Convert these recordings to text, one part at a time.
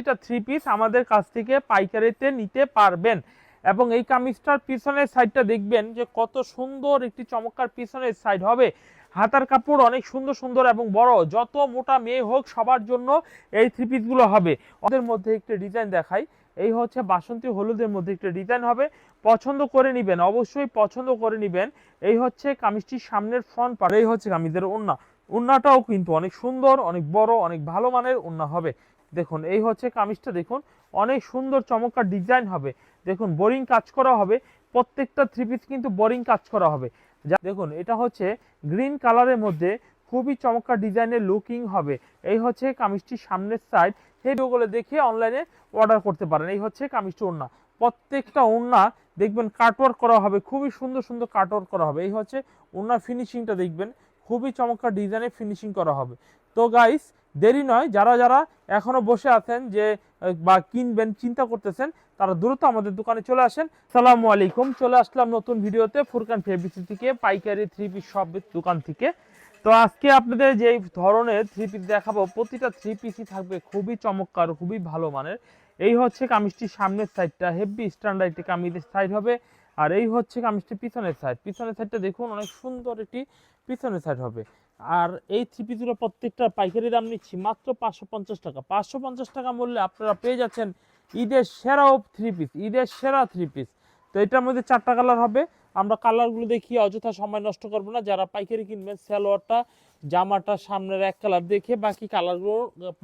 এটা three piece আমাদের কাছ থেকে পাইকারিতে নিতে পারবেন। এবং এই কামিজটার পিছনের সাইডটা দেখবেন যে কত সুন্দর একটি চমৎকার পিছনের সাইড হবে। হাতার কাপড় অনেক সুন্দর সুন্দর এবং বড়। যত মোটা মেয়ে হোক, সবার জন্য এই থ্রি পিসগুলো হবে। ওদের মধ্যে একটি ডিজাইন দেখাই। এই হচ্ছে বাসন্তী হলুদের মধ্যে একটা ডিজাইন হবে। পছন্দ করে নেবেন, অবশ্যই পছন্দ করে নেবেন। এই হচ্ছে কামিজটির সামনের ফ্রন্ট পার এই হচ্ছে কামিজের ওন্না ওন্নাটাও কিন্তু অনেক সুন্দর, অনেক বড়, অনেক ভালো মানের ওন্না হবে। দেখুন, এই হচ্ছে কামিজটা, দেখুন, অনেক সুন্দর চমৎকার ডিজাইন হবে। দেখুন, বোরিং কাজ করা হবে, প্রত্যেকটা থ্রি পিস কিন্তু বোরিং কাজ করা হবে। যা- দেখুন, এটা হচ্ছে গ্রিন কালারের মধ্যে খুবই চমৎকার ডিজাইনের লুকিং হবে। এই হচ্ছে কামিজটির সামনের সাইড সেই ভিডিওগুলো দেখে অনলাইনে অর্ডার করতে পারেন। এই হচ্ছে কামিজটি ওড়না। প্রত্যেকটা ওড়না, দেখবেন কাটওয়ার্ক করা হবে, খুবই সুন্দর সুন্দর কাটওয়ার্ক করা হবে। এই হচ্ছে ওড়না ফিনিশিংটা দেখবেন, খুবই চমৎকার ডিজাইনে ফিনিশিং করা হবে। তো গাইস দেরি নয়, যারা যারা এখনও বসে আছেন যে বা কিনবেন, চিন্তা করতেছেন, তারা দ্রুত আমাদের দোকানে চলে আসেন। সালামু আলাইকুম, চলে আসলাম নতুন ভিডিওতে ফুরকান ফেব্রিক্স থেকে, পাইকারি থ্রি পিস সব দোকান থেকে। তো আজকে আপনাদের যে ধরনের থ্রি পিস দেখাবো, প্রতিটা থ্রি পিসই থাকবে খুবই চমৎকার, খুবই ভালো মানের। এই হচ্ছে কামিজটির সামনের সাইডটা হেভি স্ট্যান্ডার্ড কামিজের সাইড হবে, আর এই হচ্ছে কামিজটি পিছনের সাইড পিছনের সাইডটা দেখুন, অনেক সুন্দর একটি পিছনের সাইড হবে। আর এই থ্রি পিসগুলো প্রত্যেকটা পাইকারি দাম নিচ্ছি মাত্র পাঁচশো পঞ্চাশ টাকা। পাঁচশো পঞ্চাশ টাকা মূল্যে আপনারা পেয়ে যাচ্ছেন ঈদের সেরা থ্রি পিস ঈদের সেরা থ্রি পিস তো এটার মধ্যে চারটা কালার হবে। আমরা কালারগুলো দেখি, অযথা সময় নষ্ট করব না। যারা পাইকারি কিনবেন, সালোয়ারটা, জামাটা সামনের এক কালার দেখে বাকি কালারগুলো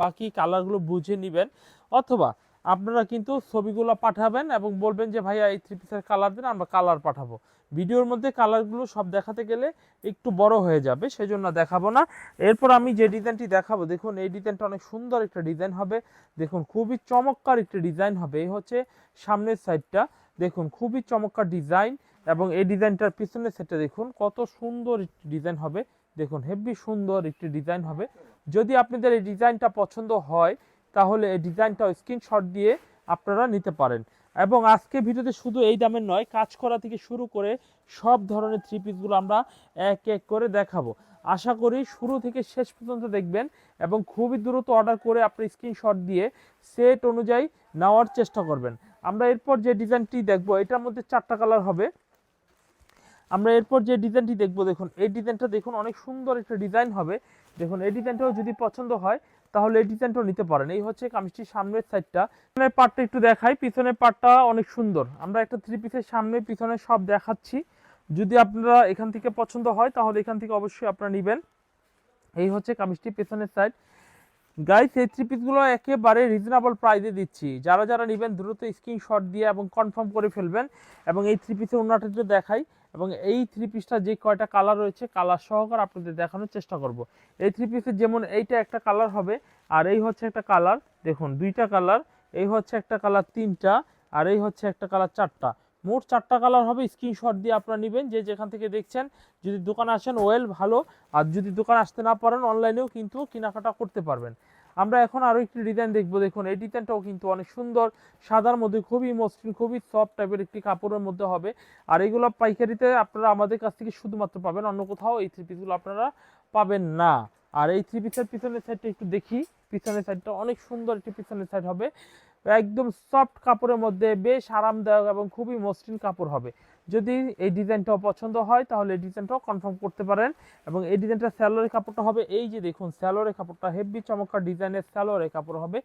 বাকি কালারগুলো বুঝে নেবেন। অথবা আপনারা কিন্তু ছবিগুলো পাঠাবেন এবং বলবেন যে, ভাইয়া, এই থ্রি পিসের কালার দিন, আমরা কালার পাঠাবো। ভিডিওর মধ্যে কালারগুলো সব দেখাতে গেলে একটু বড় হয়ে যাবে, সেজন্য দেখাবো না। এরপর আমি যে ডিজাইনটি দেখাবো, দেখুন, এই ডিজাইনটা অনেক সুন্দর একটা ডিজাইন হবে। দেখুন, খুবই চমৎকার একটা ডিজাইন হবে। এই হচ্ছে সামনের সাইডটা। দেখুন, খুবই চমৎকার ডিজাইন এবং এই ডিজাইনটার পিছনের সাইডটা দেখুন, কত সুন্দর একটি ডিজাইন হবে। দেখুন, হেভি সুন্দর একটি ডিজাইন হবে। যদি আপনাদের এই ডিজাইনটা পছন্দ হয়, তাহলে এই ডিজাইনটা স্ক্রিনশট দিয়ে আপনারা নিতে পারেন। এবং আজকে ভিডিওতে শুধু এই দামের নয়, কাজ করা থেকে শুরু করে সব ধরনের থ্রি পিসগুলো আমরা এক এক করে দেখাবো। আশা করি শুরু থেকে শেষ পর্যন্ত দেখবেন এবং খুবই দ্রুত অর্ডার করে আপনি স্ক্রিনশট দিয়ে সেট অনুযায়ী নেওয়ার চেষ্টা করবেন। আমরা এরপর যে ডিজাইনটি দেখব, এটার মধ্যে চারটা কালার হবে। আমরা এরপর যে ডিজাইনটি দেখব, দেখুন, এই ডিজাইনটা দেখুন, অনেক সুন্দর একটা ডিজাইন হবে। দেখুন, এই ডিজাইনটাও যদি পছন্দ হয় তাহলে এই ডিজাইনটাও নিতে পারেন। এই হচ্ছে কামিজটির সামনের সাইডটা পিছনের পার্টটা একটু দেখাই। পিছনের পার্টটা অনেক সুন্দর। আমরা একটা থ্রি পিসের সামনে পিছনে সব দেখাচ্ছি। যদি আপনারা এখান থেকে পছন্দ হয়, তাহলে এখান থেকে অবশ্যই আপনারা নেবেন। এই হচ্ছে কামিজটি পেছনের সাইড গাইস এই থ্রি পিসগুলো একেবারে রিজনেবল প্রাইসে দিচ্ছি। যারা যারা নেবেন, দ্রুত স্ক্রিনশট দিয়ে এবং কনফার্ম করে ফেলবেন। এবং এই থ্রি পিসের একটু দেখাই। এবং এই থ্রি পিসটা যে কয়টা কালার রয়েছে কালার সহকারে আপনাদের দেখানোর চেষ্টা করব। এই থ্রি পিসের যেমন এইটা একটা কালার হবে, আর এই হচ্ছে একটা কালার দেখুন দুইটা কালার এই হচ্ছে একটা কালার তিনটা, আর এই হচ্ছে একটা কালার চারটা। মোট চারটা কালার হবে স্ক্রিনশট দিয়ে আপনারা নেবেন, যে যেখান থেকে দেখছেন, যদি দোকানে আসেন ওয়েল ভালো। আর যদি দোকান আসতে না পারেন অনলাইনেও কিন্তু কেনাকাটা করতে পারবেন। আমরা এখন আরও একটি ডিজাইন দেখব। দেখুন, এই ডিজাইনটাও কিন্তু অনেক সুন্দর। সাদার মধ্যে খুবই মসৃণ, খুবই সফট টাইপের একটি কাপড়ের মধ্যে হবে। আর এগুলো পাইকারিতে আপনারা আমাদের কাছ থেকে শুধুমাত্র পাবেন, অন্য কোথাও এই থ্রি পিসগুলো আপনারা পাবেন না। আর এই থ্রি পিসের পিছনের সাইডটা একটু দেখি। পিছনের সাইডটা অনেক সুন্দর একটি পিছনের সাইড হবে। একদম সফট কাপড়ের মধ্যে বেশ আরামদায়ক এবং খুবই মসৃণ কাপড় হবে। যদি এই ডিজাইনটাও পছন্দ হয়, তাহলে এই ডিজাইনটাও কনফার্ম করতে পারেন। এবং এই ডিজাইনটা স্যালোরের কাপড়টা হবে, এই যে দেখুন স্যালোরের কাপড়টা, হেভি চমৎকার ডিজাইনের স্যালোরের কাপড় হবে।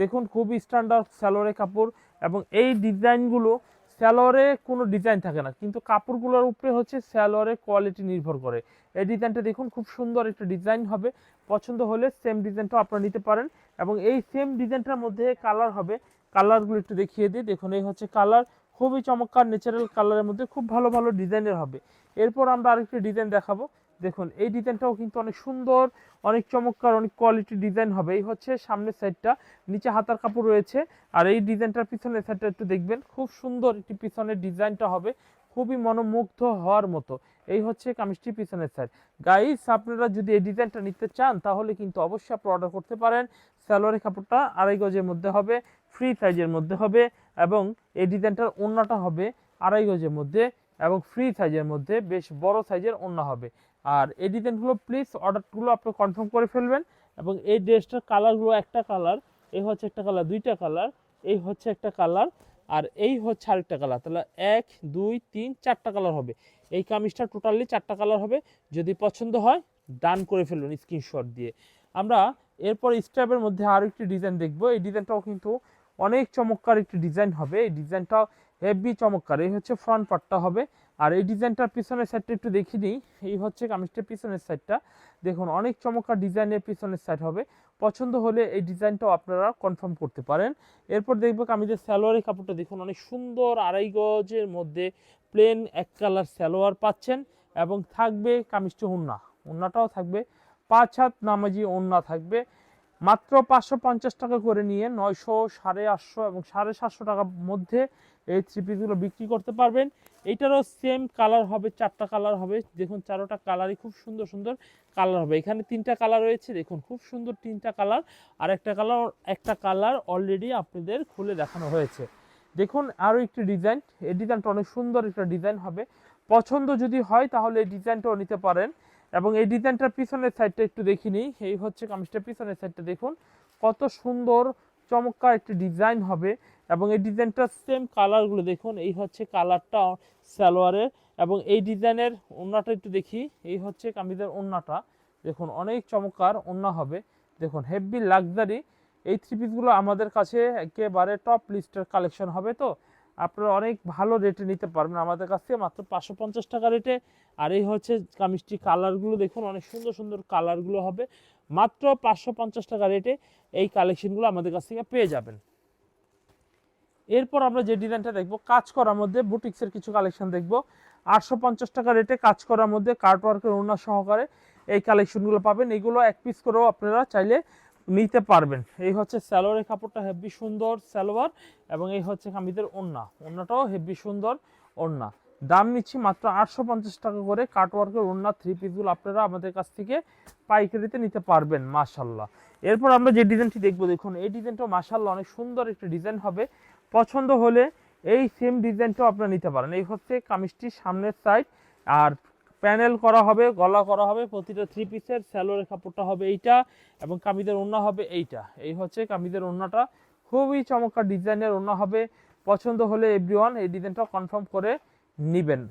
দেখুন খুবই স্ট্যান্ডার্ড স্যালোরের কাপড় এবং এই ডিজাইনগুলো স্যালোরে কোনো ডিজাইন থাকে না, কিন্তু কাপড়গুলোর উপরে হচ্ছে স্যালোরের কোয়ালিটি নির্ভর করে। এই ডিজাইনটা দেখুন খুব সুন্দর একটা ডিজাইন হবে, পছন্দ হলে সেম ডিজাইনটাও আপনারা নিতে পারেন। এবং এই সেম ডিজাইনটার মধ্যে কালার হবে কালারগুলো একটু দেখিয়ে দিই। দেখুন এই হচ্ছে কালার খুবই চমৎকার ন্যাচারাল কালারের মধ্যে খুব ভালো ভালো ডিজাইনের হবে। এরপর আমরা আরেকটি ডিজাইন দেখাবো। দেখুন, এই ডিজাইনটাও কিন্তু অনেক সুন্দর, অনেক চমৎকার, অনেক কোয়ালিটি ডিজাইন হবে। এই হচ্ছে সামনের সাইডটা নিচে হাতার কাপড় রয়েছে। আর এই ডিজাইনটার পিছনের সাইডটা একটু দেখবেন, খুব সুন্দর একটি পিছনের ডিজাইনটা হবে। খুবই মনোমুগ্ধ হওয়ার মতো। এই হচ্ছে কামিজটি পিছনের সাইড গাইস আপনারা যদি এই ডিজাইনটা নিতে চান, তাহলে কিন্তু অবশ্যই আপনি অর্ডার করতে পারেন। স্যালোয়ারের কাপড়টা আড়াই গজের মধ্যে হবে ফ্রি সাইজের মধ্যে হবে এবং এই ডিজাইনটার ওড়নাটা হবে আড়াই গজের মধ্যে এবং ফ্রি সাইজের মধ্যে বেশ বড় সাইজের ওড়না হবে। আর এই ডিজাইনগুলো প্লিজ অর্ডারগুলো আপনি কনফার্ম করে ফেলবেন এবং এই ড্রেসটার কালারগুলো একটা কালার এই হচ্ছে একটা কালার দুইটা কালার এই হচ্ছে একটা কালার আর এই হচ্ছে আরেকটা কালার তাহলে এক, দুই, তিন, চারটা কালার হবে। এই কামিজটা টোটালি চারটা কালার হবে। যদি পছন্দ হয় ডান করে ফেলুন স্ক্রিনশট দিয়ে। আমরা এরপর স্ট্র্যাপের মধ্যে আরও একটি ডিজাইন দেখব। এই ডিজাইনটাও কিন্তু অনেক চমৎকার একটি ডিজাইন হবে। এই ডিজাইনটাও হেভি চমৎকার। এই হচ্ছে ফ্রন্ট পার্টটা হবে। আর এই ডিজাইনটার পিছনের সাইডটা একটু দেখে নিই এই হচ্ছে কামিজটার পিছনের সাইডটা দেখুন, অনেক চমৎকার ডিজাইনের পিছনের সাইড হবে। পছন্দ হলে এই ডিজাইনটাও আপনারা কনফার্ম করতে পারেন। এরপর দেখব কামিজের স্যালোয়ারের কাপড়টা দেখুন, অনেক সুন্দর আড়াই গজের মধ্যে প্লেন এক কালার স্যালোয়ার পাচ্ছেন এবং থাকবে কামিজটি ওন্না ওন্নাটাও থাকবে, পাঁচ হাত নামাজি ওন্না থাকবে। মাত্র পাঁচশো পঞ্চাশ টাকা করে নিয়ে নয়শো, সাড়ে আটশো এবং সাড়ে সাতশো টাকার মধ্যে এই থ্রি পিসগুলো বিক্রি করতে পারবেন। এইটারও সেম কালার হবে, চারটা কালার হবে। দেখুন, চারোটা কালারই খুব সুন্দর সুন্দর কালার হবে। এখানে তিনটা কালার রয়েছে। দেখুন, খুব সুন্দর তিনটা কালার আর একটা কালার একটা কালার অলরেডি আপনাদের খুলে দেখানো হয়েছে। দেখুন, আরও একটি ডিজাইন এই ডিজাইনটা অনেক সুন্দর একটা ডিজাইন হবে। পছন্দ যদি হয়, তাহলে এই ডিজাইনটাও নিতে পারেন। এবং এই ডিজাইনটার পিছনের সাইডটা একটু দেখি নিই। এই হচ্ছে কামিজটার পিছনের সাইডটা দেখুন। কত সুন্দর, চমৎকার একটি ডিজাইন হবে। এবং এই ডিজাইনটা সেম কালারগুলো দেখুন, এই হচ্ছে কালারটা সালোয়ারের এবং এই ডিজাইনের ওড়নাটা একটু দেখি, এই হচ্ছে কামিজের ওড়নাটা দেখুন, অনেক চমৎকার ওড়না হবে। দেখুন হেভি লাক্সারি এই থ্রি পিসগুলো আমাদের কাছে একেবারে টপ লিস্টের কালেকশন হবে তো? আপনারা অনেক ভালো রেটে নিতে পারবেন আমাদের কাছ থেকে, মাত্র পাঁচশো পঞ্চাশ টাকা রেটে আর এই হচ্ছে কামিজটি কালারগুলো দেখুন, অনেক সুন্দর সুন্দর কালারগুলো হবে। মাত্র পাঁচশো পঞ্চাশ টাকা রেটে এই কালেকশনগুলো আমাদের কাছ থেকে পেয়ে যাবেন। এরপর আমরা যে ডিজাইনটা দেখব, কাজ করার মধ্যে বুটিক্সের কিছু কালেকশন দেখব। আটশো পঞ্চাশ টাকা রেটে কাজ করার মধ্যে কার্টওয়ার্কের ওনার সহকারে এই কালেকশনগুলো পাবেন। এগুলো এক পিস করেও আপনারা চাইলে নিতে পারবেন। এই হচ্ছে স্যালোয়ারের কাপড়টা হেভি সুন্দর সালোয়ার এবং এই হচ্ছে কামিজের ওড়না। ওড়নাটাও হেভি সুন্দর ওড়না। দাম নিচ্ছি মাত্র আটশো পঞ্চাশ টাকা করে কাটওয়ার্কের ওড়না থ্রি পিসগুলো আপনারা আমাদের কাছ থেকে পাইকারিতে নিতে পারবেন মাশাল্লাহ এরপর আমরা যে ডিজাইনটি দেখব, দেখুন, এই ডিজাইনটাও মাশাল্লাহ অনেক সুন্দর একটা ডিজাইন হবে। পছন্দ হলে এই সেম ডিজাইনটাও আপনারা নিতে পারেন। এই হচ্ছে কামিজটির সামনের সাইড আর প্যানেল করা হবে, গলা করা হবে, প্রতিটা থ্রি পিসের স্যালোয়ারের কাপড়টা হবে এইটা, এবং কামিজের ওড়না হবে এইটা। এই হচ্ছে কামিজের ওড়নাটা। খুবই চমৎকার ডিজাইনের ওড়না হবে। পছন্দ হলে এভরিওয়ান এই ডিজাইনটা কনফার্ম করে নেবেন।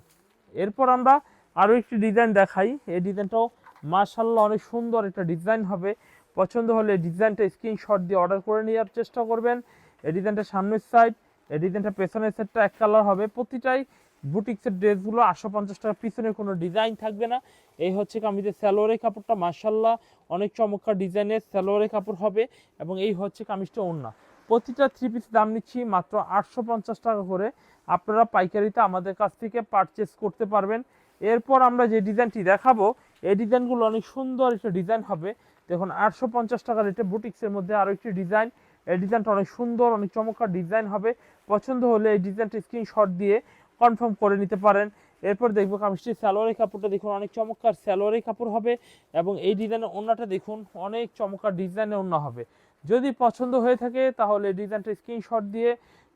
এরপর আমরা আরও একটি ডিজাইন দেখাই। এই ডিজাইনটাও মার্শাল্লাহ অনেক সুন্দর একটা ডিজাইন হবে। পছন্দ হলে ডিজাইনটা স্ক্রিনশট দিয়ে অর্ডার করে নেওয়ার চেষ্টা করবেন। এই ডিজাইনটা সামনের সাইড এই ডিজাইনটা পেছনের সাইডটা এক কালার হবে। প্রতিটাই বুটিক্সের ড্রেসগুলো আটশো পঞ্চাশ টাকা পিছনে কোনো ডিজাইন থাকবে না। এই হচ্ছে কামিজের স্যালোয়ারের কাপড়টা মার্শাল্লাহ অনেক চমৎকার ডিজাইনের স্যালোয়ারের কাপড় হবে এবং এই হচ্ছে কামিজটা ওড়না। প্রতিটা থ্রি পিস দাম নিচ্ছি মাত্র আটশো পঞ্চাশ টাকা করে। আপনারা পাইকারিতে আমাদের কাছ থেকে পারচেস করতে পারবেন। এরপর আমরা যে ডিজাইনটি দেখাবো, এই ডিজাইনগুলো অনেক সুন্দর একটা ডিজাইন হবে। দেখুন, আটশো পঞ্চাশ টাকা রেটে বুটিক্সের মধ্যে আরও একটি ডিজাইন এই ডিজাইনটা অনেক সুন্দর, অনেক চমৎকার ডিজাইন হবে। পছন্দ হলে এই ডিজাইনটা স্ক্রিনশট দিয়ে কনফার্ম করে নিতে পারেন। এরপর দেখব কামিজটির স্যালোয়ারের কাপড়টা দেখুন, অনেক চমৎকার স্যালোয়ারের কাপড় হবে এবং এই ডিজাইনের ওড়নাটা দেখুন, অনেক চমৎকার ডিজাইনের ওড়না হবে। যদি পছন্দ হয়ে থাকে তাহলে ডিজাইনটা স্ক্রিনশট দিয়ে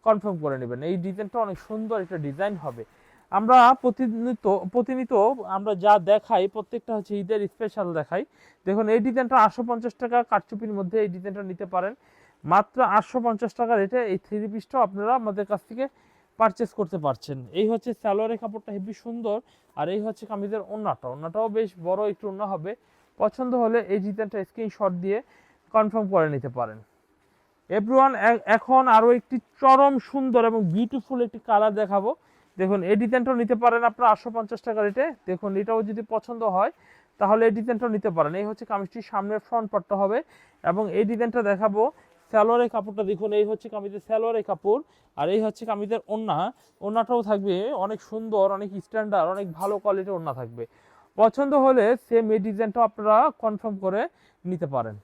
কনফার্ম করে নেবেন। এই ডিজাইনটা অনেক সুন্দর একটা ডিজাইন হবে। আমরা প্রতিনিয়ত প্রতিনিয়ত আমরা যা দেখাই, প্রত্যেকটা হচ্ছে ঈদের স্পেশাল দেখাই। দেখুন, এই ডিজাইনটা আটশো পঞ্চাশ টাকা কাটচুপির মধ্যে এই ডিজাইনটা নিতে পারেন। মাত্র আটশো পঞ্চাশ টাকা রেটে এই থ্রি পিসটাও আপনারা আমাদের কাছ থেকে পারচেস করতে পারছেন। এই হচ্ছে স্যালোয়ারের কাপড়টা হেবি সুন্দর, আর এই হচ্ছে কামিজের ওড়নাটা ওড়নাটাও বেশ বড়, একটু ওড়না হবে। পছন্দ হলে এই ডিজাইনটা স্ক্রিনশট দিয়ে কনফার্ম করে নিতে পারেন। এভরিওয়ান এখন আরও একটি চরম সুন্দর এবং বিউটিফুল একটি কালার দেখাবো। দেখুন, এই ডিজাইনটাও নিতে পারেন আপনার আটশো পঞ্চাশ টাকা রেটে দেখুন, এটাও যদি পছন্দ হয়, তাহলে এই ডিজাইনটাও নিতে পারেন। এই হচ্ছে কামিজটির সামনের ফ্রন্ট পার্টটা হবে, এবং এই ডিজাইনটা দেখাবো স্যালোয়ারের কাপড়টা দেখুন, এই হচ্ছে কামিজের স্যালোয়ারের কাপড়, আর এই হচ্ছে কামিজের ওড়না ওড়নাটাও থাকবে অনেক সুন্দর, অনেক স্ট্যান্ডার্ড অনেক ভালো কোয়ালিটির ওড়না থাকবে। পছন্দ হলে সেম এই ডিজাইনটাও আপনারা কনফার্ম করে নিতে পারেন।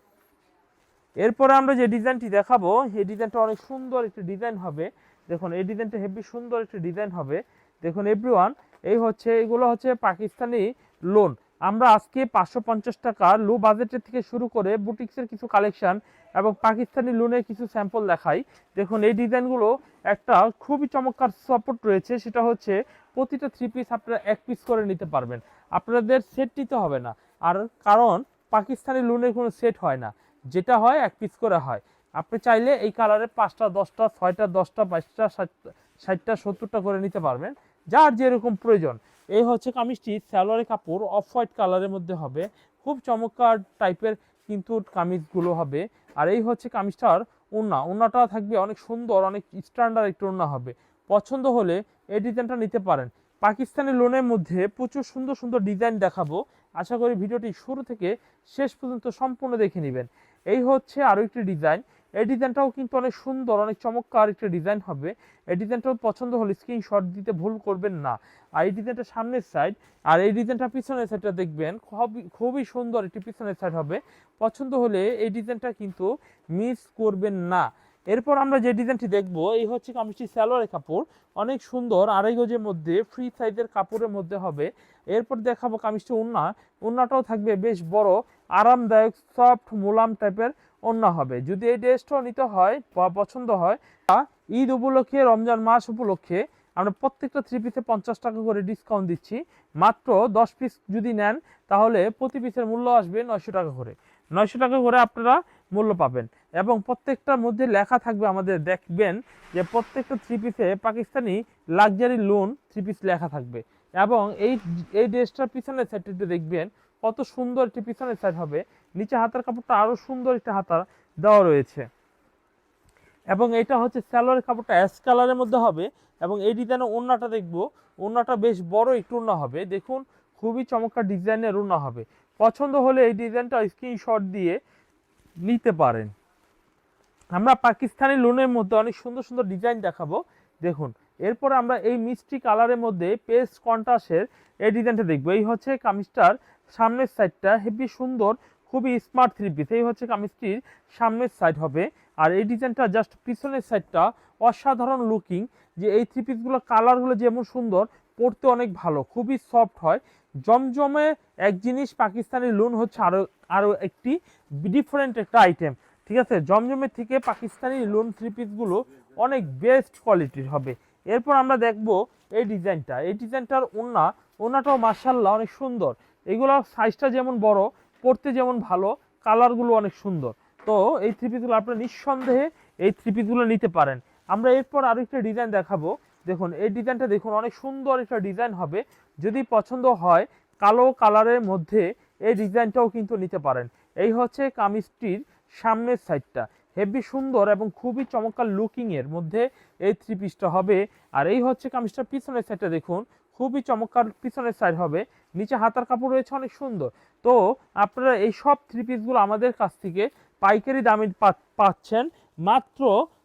এরপরে আমরা যে ডিজাইনটি দেখাবো, এই ডিজাইনটা অনেক সুন্দর একটি ডিজাইন হবে। দেখুন, এই ডিজাইনটা হেভি সুন্দর একটি ডিজাইন হবে। দেখুন এভরিওয়ান এই হচ্ছে, এগুলো হচ্ছে পাকিস্তানি লোন আমরা আজকে পাঁচশো পঞ্চাশ টাকা লো বাজেটের থেকে শুরু করে বুটিক্সের কিছু কালেকশন এবং পাকিস্তানি লোনের কিছু স্যাম্পল দেখাই। দেখুন, এই ডিজাইনগুলো একটা খুবই চমৎকার সাপোর্ট রয়েছে। সেটা হচ্ছে প্রতিটা থ্রি পিস আপনারা এক পিস করে নিতে পারবেন। আপনাদের সেট নিতে হবে না। আর কারণ, পাকিস্তানি লোনের কোনো সেট হয় না। যেটা হয়, এক পিস করে হয়। আপনি চাইলে এই কালারে পাঁচটা, দশটা, ছয়টা, দশটা, বাইশটা ষাটটা ষাটটা, সত্তরটা করে নিতে পারবেন। যার যেরকম প্রয়োজন। এই হচ্ছে কামিজটি স্যালোয়ারের কাপড় অফ হোয়াইট কালারের মধ্যে হবে। খুব চমৎকার টাইপের কিন্তু কামিজগুলো হবে। আর এই হচ্ছে কামিজটার ওড়না। ওড়নাটা থাকবে অনেক সুন্দর, অনেক স্ট্যান্ডার্ড একটা ওড়না হবে। পছন্দ হলে এই ডিজাইনটা নিতে পারেন। পাকিস্তানি লোনের মধ্যে প্রচুর সুন্দর সুন্দর ডিজাইন দেখাবো। আশা করি ভিডিওটি শুরু থেকে শেষ পর্যন্ত সম্পূর্ণ দেখে নেবেন। এই হচ্ছে আরও একটি ডিজাইন। এই ডিজাইনটাও কিন্তু অনেক সুন্দর, অনেক চমৎকার একটা ডিজাইন হবে। এই ডিজাইনটাও পছন্দ হলে স্ক্রিনশট দিতে ভুল করবেন না। আর এই ডিজাইনটা সামনের সাইড আর এই ডিজাইনটা পিছনের সাইডটা দেখবেন, খুবই খুবই সুন্দর একটি পিছনের সাইড হবে। পছন্দ হলে এই ডিজাইনটা কিন্তু মিস করবেন না। এরপর আমরা যে ডিজাইনটি দেখব, এই হচ্ছে কামিজটি স্যালোয়ারের কাপড়। অনেক সুন্দর, আড়াই গজের মধ্যে ফ্রি সাইজের কাপড়ের মধ্যে হবে। এরপর দেখাবো কামিজটি ওন্না ওন্নাটাও থাকবে বেশ বড়, আরামদায়ক সফট মোলাম টাইপের ওন্না হবে। যদি এই ড্রেসটাও নিতে হয়, বা পছন্দ হয়, তা ঈদ উপলক্ষে, রমজান মাস উপলক্ষে আমরা প্রত্যেকটা থ্রি পিসে পঞ্চাশ টাকা করে ডিসকাউন্ট দিচ্ছি। মাত্র দশ পিস যদি নেন, তাহলে প্রতি পিসের মূল্য আসবে নয়শো টাকা করে। নয়শো টাকা করে আপনারা মূল্য পাবেন। এবং প্রত্যেকটার মধ্যে লেখা থাকবে আমাদের, দেখবেন যে প্রত্যেকটা থ্রি পিসে Pakistani luxury lawn three piece লেখা থাকবে। এবং এই এই ড্রেসটার পিছনের সাইডটা দেখবেন কত সুন্দর একটি পিছনের সাইড হবে। নিচে হাতার কাপড়টা আরও সুন্দর একটা হাতার দেওয়া রয়েছে। এবং এটা হচ্ছে স্যালোয়ারের কাপড়টা অ্যাশ কালারের মধ্যে হবে এবং এই ডিজাইনের ওড়নাটা দেখব। ওড়নাটা বেশ বড় একটু ওড়না হবে। দেখুন, খুবই চমৎকার ডিজাইনের ওড়না হবে। পছন্দ হলে এই ডিজাইনটা স্ক্রিনশট দিয়ে নিতে পারেন। আমরা পাকিস্তানি লোনের মধ্যে অনেক সুন্দর সুন্দর ডিজাইন দেখাবো। দেখুন, এরপর আমরা এই মিষ্টি কালারের মধ্যে পেস্ট কন্ট্রাস্টের এই ডিজাইনটা দেখব। এই হচ্ছে কামিজটার সামনের সাইডটা হেভি সুন্দর, খুবই স্মার্ট থ্রি পিস এই হচ্ছে কামিজটির সামনের সাইড হবে। আর এই ডিজাইনটা জাস্ট পিছনের সাইডটা অসাধারণ লুকিং যে এই থ্রি পিসগুলো কালারগুলো যেমন সুন্দর পড়তে অনেক ভালো, খুবই সফট হয়। জমজমে এক জিনিস পাকিস্তানি লোন হচ্ছে আরও আরও একটি ডিফারেন্ট একটা আইটেম ঠিক আছে? জমজমের থেকে পাকিস্তানি লোন থ্রি পিসগুলো অনেক বেস্ট কোয়ালিটির হবে। এরপর আমরা দেখব এই ডিজাইনটা এই ডিজাইনটার ওন্না ওনাটাও মার্শাল্লাহ অনেক সুন্দর। এগুলো সাইজটা যেমন বড়, পড়তে যেমন ভালো কালারগুলো অনেক সুন্দর। তো এই থ্রি পিসগুলো আপনারা নিঃসন্দেহে এই থ্রি পিসগুলো নিতে পারেন। আমরা এরপর আরও একটা ডিজাইন দেখাবো। দেখুন, এই ডিজাইনটা দেখুন, অনেক সুন্দর একটা ডিজাইন হবে। যদি পছন্দ হয়, কালো কালারের মধ্যে এই ডিজাইনটাও কিন্তু নিতে পারেন। এই হচ্ছে কামিজটির সামনের সাইডটা হেভি সুন্দর এবং খুবই চমৎকার লুকিংয়ের মধ্যে এই থ্রি পিসটা হবে। আর এই হচ্ছে কামিজটার পিছনের সাইডটা দেখুন, খুবই চমৎকার পিছনের সাইড হবে। নিচে হাতার কাপড় রয়েছে, অনেক সুন্দর। তো আপনারা এই সব থ্রি পিসগুলো আমাদের কাছ থেকে পাইকারি দামে পাচ্ছেন। মাত্র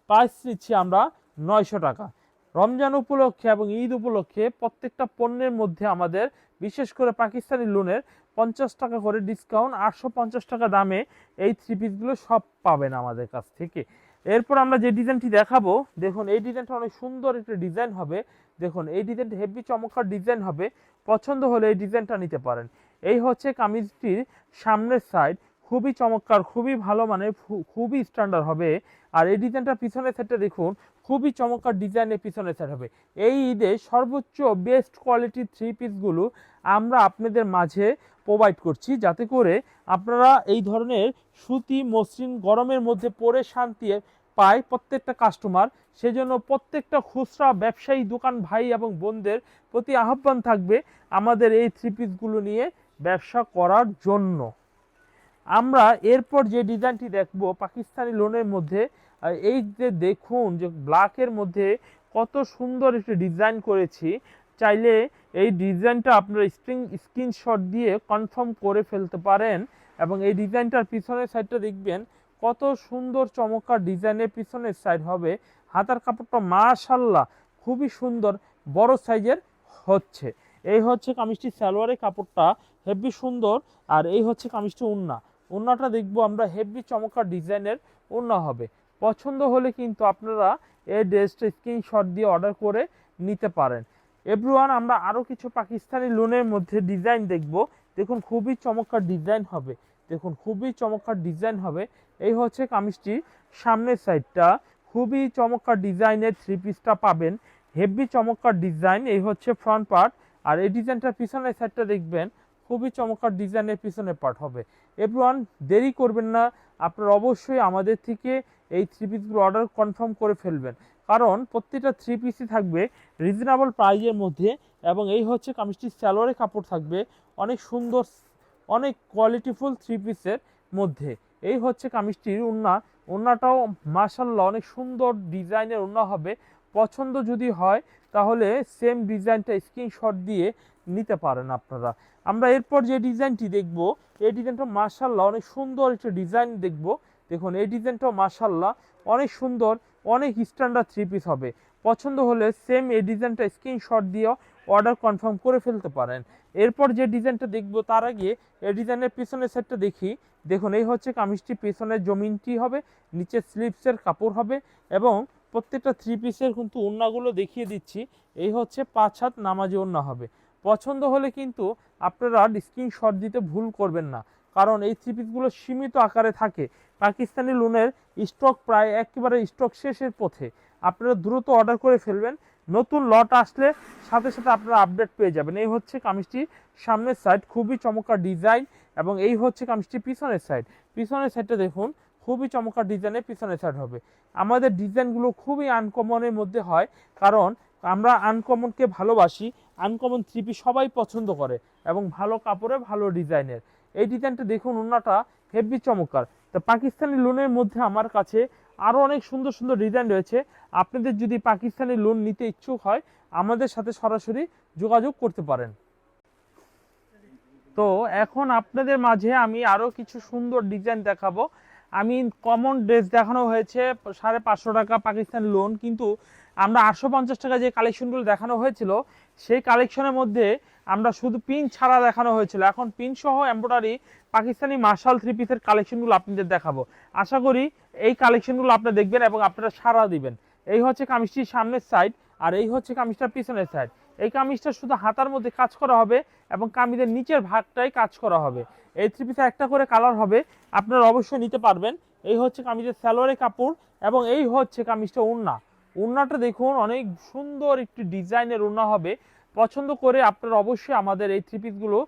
প্রাইস নিচ্ছি আমরা নয়শো টাকা। রমজান উপলক্ষে এবং ঈদ উপলক্ষে প্রত্যেকটা পণ্যের মধ্যে আমাদের, বিশেষ করে পাকিস্তানি লোনের পঞ্চাশ টাকা করে ডিসকাউন্ট আটশো পঞ্চাশ টাকা দামে এই থ্রি পিসগুলো সব পাবেন আমাদের কাছ থেকে। এরপর আমরা যে ডিজাইনটি দেখাবো, দেখুন, এই ডিজাইনটা অনেক সুন্দর একটা ডিজাইন হবে। দেখুন, এই ডিজাইনটা হেভি চমৎকার ডিজাইন হবে। পছন্দ হলে এই ডিজাইনটা নিতে পারেন। এই হচ্ছে কামিজটির সামনের সাইড খুবই চমৎকার, খুবই ভালো মানে খুবই স্ট্যান্ডার্ড হবে। আর এই ডিজাইনটার পিছনের সাইডটা দেখুন, খুবই চমৎকার ডিজাইনের পিছনের সাইড হবে। এই ঈদে সর্বোচ্চ বেস্ট কোয়ালিটির থ্রি পিসগুলো আমরা আপনাদের মাঝে প্রোভাইড করছি, যাতে করে আপনারা এই ধরনের সুতি, মসৃণ, গরমের মধ্যে পরে শান্তি পায় প্রত্যেকটা কাস্টমার সেজন্য প্রত্যেকটা খুচরা ব্যবসায়ী দোকান ভাই এবং বোনদের প্রতি আহ্বান থাকবে আমাদের এই থ্রি পিসগুলো নিয়ে ব্যবসা করার জন্য। আমরা এরপর যে ডিজাইনটি দেখব, পাকিস্তানি লোনের মধ্যে এই যে দেখুন যে ব্ল্যাকের মধ্যে কত সুন্দর একটি ডিজাইন করেছি। চাইলে এই ডিজাইনটা আপনারা স্ক্রিন স্ক্রিনশট দিয়ে কনফার্ম করে ফেলতে পারেন এবং এই ডিজাইনটার পিছনের সাইডটা দেখবেন কত সুন্দর চমৎকার ডিজাইনের পিছনের সাইড হবে। হাতার কাপড়টা মাশাল্লাহ খুবই সুন্দর, বড় সাইজের হচ্ছে। এই হচ্ছে কামিজটি সালোয়ারের কাপড়টা, হেভি সুন্দর। আর এই হচ্ছে কামিজটি উন্না। উন্নাটা দেখব আমরা, হেভি চমৎকার ডিজাইনের উন্না হবে। পছন্দ হলে কিন্তু আপনারা এই ড্রেসটা স্ক্রিনশট দিয়ে অর্ডার করে নিতে পারেন। এভরিওয়ান, আমরা আরও কিছু পাকিস্তানি লোনের মধ্যে ডিজাইন দেখব। দেখুন, খুবই চমৎকার ডিজাইন হবে। দেখুন, খুবই চমৎকার ডিজাইন হবে। এই হচ্ছে কামিজটির সামনের সাইডটা খুবই চমৎকার ডিজাইনের থ্রি পিসটা পাবেন। হেভি চমৎকার ডিজাইন এই হচ্ছে ফ্রন্ট পার্ট আর এই ডিজাইনটার পিছনের সাইডটা দেখবেন, খুবই চমৎকার ডিজাইনের পিছনের পার্ট হবে। এভরিওয়ান দেরি করবেন না। আপনারা অবশ্যই আমাদের থেকে এই থ্রি পিসগুলো অর্ডার কনফার্ম করে ফেলবেন। কারণ, প্রত্যেকটা থ্রি পিসই থাকবে রিজনেবল প্রাইজের মধ্যে এবং এই হচ্ছে কামিজটির স্যালোয়ারের কাপড় থাকবে। অনেক সুন্দর অনেক কোয়ালিটিফুল থ্রি পিসের মধ্যে। এই হচ্ছে কামিজটির উন্না উন্নাটাও মাসাল্লাহ অনেক সুন্দর ডিজাইনের উন্না হবে। পছন্দ যদি হয়, তাহলে সেম ডিজাইনটা স্ক্রিনশট দিয়ে নিতে পারেন আপনারা। আমরা এরপর যে ডিজাইনটি দেখব, এই ডিজাইনটা মাসাল্লাহ অনেক সুন্দর একটা ডিজাইন দেখব। দেখুন, এই ডিজাইনটাও মাসাল্লাহ অনেক সুন্দর, অনেক স্ট্যান্ডার্ড থ্রি পিস হবে। পছন্দ হলে সেম এই ডিজাইনটা স্ক্রিনশট দিয়েও অর্ডার কনফার্ম করে ফেলতে পারেন। এরপর যে ডিজাইনটা দেখব তার আগে এই ডিজাইনের পিছনের সেটটা দেখি। দেখুন, এই হচ্ছে কামিজটি পিছনের জমিনটি হবে, নিচে স্লিপসের কাপড় হবে এবং প্রত্যেকটা থ্রি পিসের কিন্তু ওড়নাগুলো দেখিয়ে দিচ্ছি। এই হচ্ছে পাঁচ হাত নামাজি ওড়না হবে। পছন্দ হলে কিন্তু আপনারা স্ক্রিনশট দিতে ভুল করবেন না, কারণ এই থ্রি পিসগুলো সীমিত আকারে থাকে। পাকিস্তানি লোনের স্টক প্রায় একেবারে স্টক শেষের পথে। আপনারা দ্রুত অর্ডার করে ফেলবেন। নতুন লট আসলে সাথে সাথে আপনারা আপডেট পেয়ে যাবেন। এই হচ্ছে কামিজটি সামনের সাইড খুবই চমৎকার ডিজাইন এবং এই হচ্ছে কামিজটি পিছনের সাইড পিছনের সাইডটা দেখুন, খুবই চমৎকার ডিজাইনের পিছনের সাইড হবে। আমাদের ডিজাইনগুলো খুবই আনকমনের মধ্যে হয়, কারণ আমরা আনকমনকে ভালোবাসি আনকমন থ্রি পিস সবাই পছন্দ করে এবং ভালো কাপড়ে ভালো ডিজাইনের এই ডিজাইনটা দেখুন ওনাটা হেভি চমৎকার। তো পাকিস্তানি লোনের মধ্যে আমার কাছে আরও অনেক সুন্দর সুন্দর ডিজাইন রয়েছে। আপনাদের যদি পাকিস্তানি লোন নিতে ইচ্ছুক হয়, আমাদের সাথে সরাসরি যোগাযোগ করতে পারেন। তো এখন আপনাদের মাঝে আমি আরও কিছু সুন্দর ডিজাইন দেখাবো। আমি কমন ড্রেস দেখানো হয়েছে, সাড়ে পাঁচশো টাকা পাকিস্তানি লোন কিন্তু আমরা আটশো পঞ্চাশ টাকা যে কালেকশনগুলো দেখানো হয়েছিল সেই কালেকশনের মধ্যে আমরা শুধু পিন ছাড়া দেখানো হয়েছিল। এখন পিন সহ এমব্রয়ডারি পাকিস্তানি মার্শাল থ্রি পিসের কালেকশনগুলো আপনাদের দেখাবো। আশা করি এই কালেকশনগুলো আপনারা দেখবেন এবং আপনারা সাড়া দিবেন। এই হচ্ছে কামিজটির সামনের সাইড আর এই হচ্ছে কামিজটার পিছনের সাইড এই কামিজটা শুধু হাতার মধ্যে কাজ করা হবে এবং কামিজের নিচের ভাগটাই কাজ করা হবে। এই থ্রি পিসে একটা করে কালার হবে, আপনারা অবশ্যই নিতে পারবেন। এই হচ্ছে কামিজের স্যালোয়ারের কাপড় এবং এই হচ্ছে কামিজটা উন্না উন্নাটা দেখুন, অনেক সুন্দর একটি ডিজাইনের উন্না হবে। পছন্দ করে আপনারা অবশ্যই আমাদের এই থ্রি পিসগুলো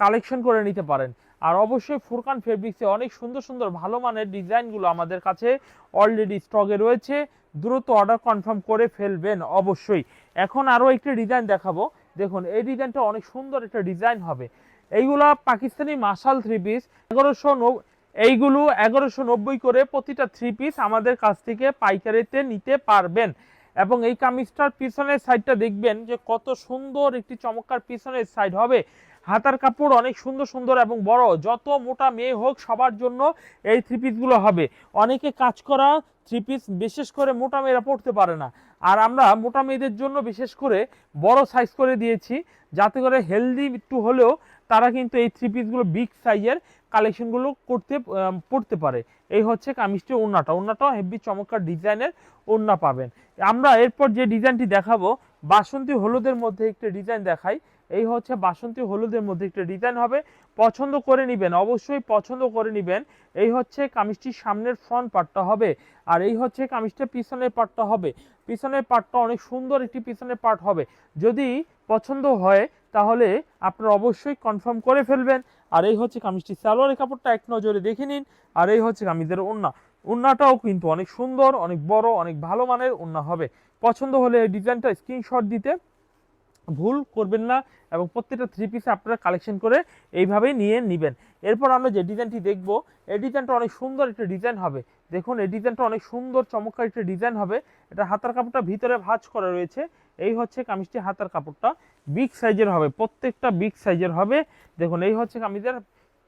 কালেকশন করে নিতে পারেন। আর অবশ্যই ফুরকান ফেব্রিক্সে অনেক সুন্দর সুন্দর ভালো মানের ডিজাইনগুলো আমাদের কাছে অলরেডি স্টকে রয়েছে। দ্রুত অর্ডার কনফার্ম করে ফেলবেন অবশ্যই। এখন আরও একটি ডিজাইন দেখাবো। দেখুন, এই ডিজাইনটা অনেক সুন্দর একটা ডিজাইন হবে। এইগুলা পাকিস্তানি মাসাল থ্রি পিস এগারোশো এইগুলো এগারোশো নব্বই করে প্রতিটা থ্রি পিস আমাদের কাছ থেকে পাইকারিতে নিতে পারবেন। এবং এই কামিজটার পিছনের সাইডটা দেখবেন যে কত সুন্দর একটি চমৎকার পিছনের সাইড হবে। হাতার কাপড় অনেক সুন্দর সুন্দর এবং বড়, যত মোটা মেয়ে হোক সবার জন্য এই থ্রি পিসগুলো হবে। অনেকে কাজ করা থ্রি পিস বিশেষ করে মোটা মেয়েরা পড়তে পারে না। আর আমরা মোটা মেয়েদের জন্য বিশেষ করে বড় সাইজ করে দিয়েছি, যাতে করে হেলদি একটু হলেও তারা কিন্তু এই থ্রি পিসগুলো বিগ সাইজের কালেকশনগুলো করতে পড়তে পারে। এই হচ্ছে কামিজটি ওড়নাটা। ওড়নাটাও হেভি চমৎকার ডিজাইনের ওড়না পাবেন। আমরা এরপর যে ডিজাইনটি দেখাবো, বাসন্তী হলুদের মধ্যে একটি ডিজাইন দেখাই। এই হচ্ছে বাসন্তী হলুদের মধ্যে একটা ডিজাইন হবে। পছন্দ করে নেবেন, অবশ্যই পছন্দ করে নেবেন। এই হচ্ছে কামিজটির সামনের ফ্রন্ট পার্টটা হবে। আর এই হচ্ছে কামিজটার পিছনের পার্টটা হবে। পিছনের পার্টটা অনেক সুন্দর একটি পিছনের পার্ট হবে। যদি পছন্দ হয়, তাহলে আপনারা অবশ্যই কনফার্ম করে ফেলবেন। আর এই হচ্ছে কামিজটি সালোয়ারের কাপড়টা এক নজরে দেখে নিন। আর এই হচ্ছে কামিজের ওড়না। ওড়নাটাও কিন্তু অনেক সুন্দর, অনেক বড়, অনেক ভালো মানের ওড়না হবে। পছন্দ হলে এই ডিজাইনটা স্ক্রিনশট দিতে ভুল করবেন না এবং প্রত্যেকটা থ্রি পিসে আপনারা কালেকশন করে এইভাবেই নিয়ে নেবেন। এরপর আমরা যে ডিজাইনটি দেখব, এই ডিজাইনটা অনেক সুন্দর একটা ডিজাইন হবে। দেখুন, এই ডিজাইনটা অনেক সুন্দর, চমৎকার একটা ডিজাইন হবে। এটা হাতার কাপড়টা ভিতরে ভাঁজ করা রয়েছে। এই হচ্ছে কামিজটি হাতার কাপড়টা। বিগ সাইজের হবে, প্রত্যেকটা বিগ সাইজের হবে। দেখুন, এই হচ্ছে কামিজের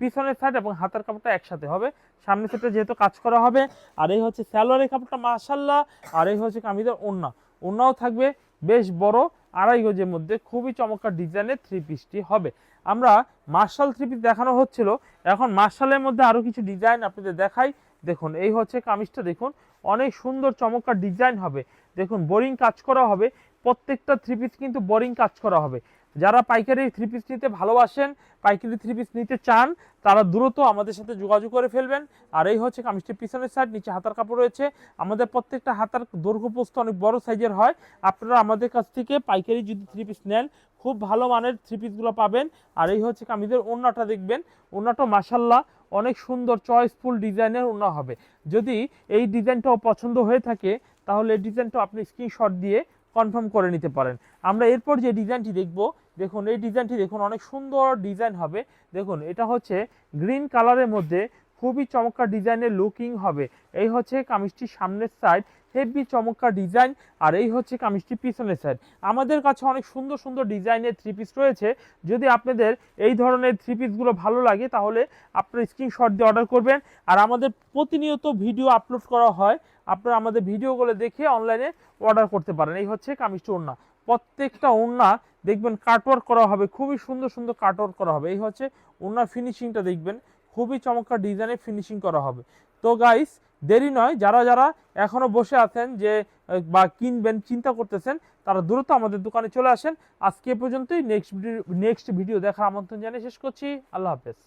পিছনের সাইড এবং হাতার কাপড়টা একসাথে হবে। সামনের সাইডে যেহেতু কাজ করা হবে, আর এই হচ্ছে স্যালোয়ারের কাপড়টা মাশাল্লাহ আর এই হচ্ছে কামিজের ওড়না। ওড়নাও থাকবে, বেশ বড়। আড়াই গজের মধ্যে খুবই চমৎকার ডিজাইনের থ্রি পিসটি হবে। আমরা মার্শাল থ্রি পিস দেখানো হচ্ছিল। এখন মার্শালের মধ্যে আরও কিছু ডিজাইন আপনাদের দেখাই। দেখুন, এই হচ্ছে কামিজটা, দেখুন, অনেক সুন্দর চমৎকার ডিজাইন হবে। দেখুন বোরিং কাজ করা হবে। প্রত্যেকটা থ্রি পিস কিন্তু বোরিং কাজ করা হবে। যারা পাইকারি থ্রি পিস নিতে ভালোবাসেন, পাইকারি থ্রি পিস নিতে চান, তারা দ্রুত আমাদের সাথে যোগাযোগ করে ফেলবেন। আর এই হচ্ছে কামিজটির পিছনের সাইড নিচে হাতার কাপড় রয়েছে। আমাদের প্রত্যেকটা হাতার দৈর্ঘ্য পোস্ত অনেক বড় সাইজের হয়। আপনারা আমাদের কাছ থেকে পাইকারি যদি থ্রি পিস নেন, খুব ভালো মানের থ্রি পিসগুলো পাবেন। আর এই হচ্ছে কামিজের ওড়নাটা দেখবেন। ওড়নাটা মাসাল্লাহ অনেক সুন্দর চয়েসফুল ডিজাইনের ওড়না হবে। যদি এই ডিজাইনটাও পছন্দ হয়ে থাকে, তাহলে এই ডিজাইনটা আপনি স্ক্রিনশট দিয়ে কনফার্ম করে নিতে পারেন। আমরা এরপর যে ডিজাইনটি দেখব দেখুন, এই ডিজাইনটি দেখুন, অনেক সুন্দর ডিজাইন হবে। দেখুন, এটা হচ্ছে গ্রিন কালারের মধ্যে খুবই চমৎকার ডিজাইনের লুকিং হবে। এই হচ্ছে কামিজটির সামনের সাইড হেভি চমৎকার ডিজাইন, আর এই হচ্ছে কামিজটি পিছনের সাইড আমাদের কাছে অনেক সুন্দর সুন্দর ডিজাইনের থ্রি পিস রয়েছে। যদি আপনাদের এই ধরনের থ্রি পিসগুলো ভালো লাগে, তাহলে আপনারা স্ক্রিনশট দিয়ে অর্ডার করবেন। আর আমাদের প্রতিনিয়ত ভিডিও আপলোড করা হয়, আপনারা আমাদের ভিডিওগুলো দেখে অনলাইনে অর্ডার করতে পারেন। এই হচ্ছে কামিজটি ওড়না। প্রত্যেকটা ওড়না দেখবেন কাটওয়ার্ক করা হবে, খুবই সুন্দর সুন্দর কাটওয়ার্ক করা হবে। এই হচ্ছে ওনার ফিনিশিংটা দেখবেন, খুবই চমৎকার ডিজাইনে ফিনিশিং করা হবে। তো গাইস দেরি নয়, যারা যারা এখনও বসে আছেন যে বা কিনবেন, চিন্তা করতেছেন, তারা দ্রুত আমাদের দোকানে চলে আসেন। আজকে পর্যন্তই নেক্সট ভিডিও নেক্সট ভিডিও দেখার আমন্ত্রণ জানিয়ে শেষ করছি। আল্লাহ হাফেজ।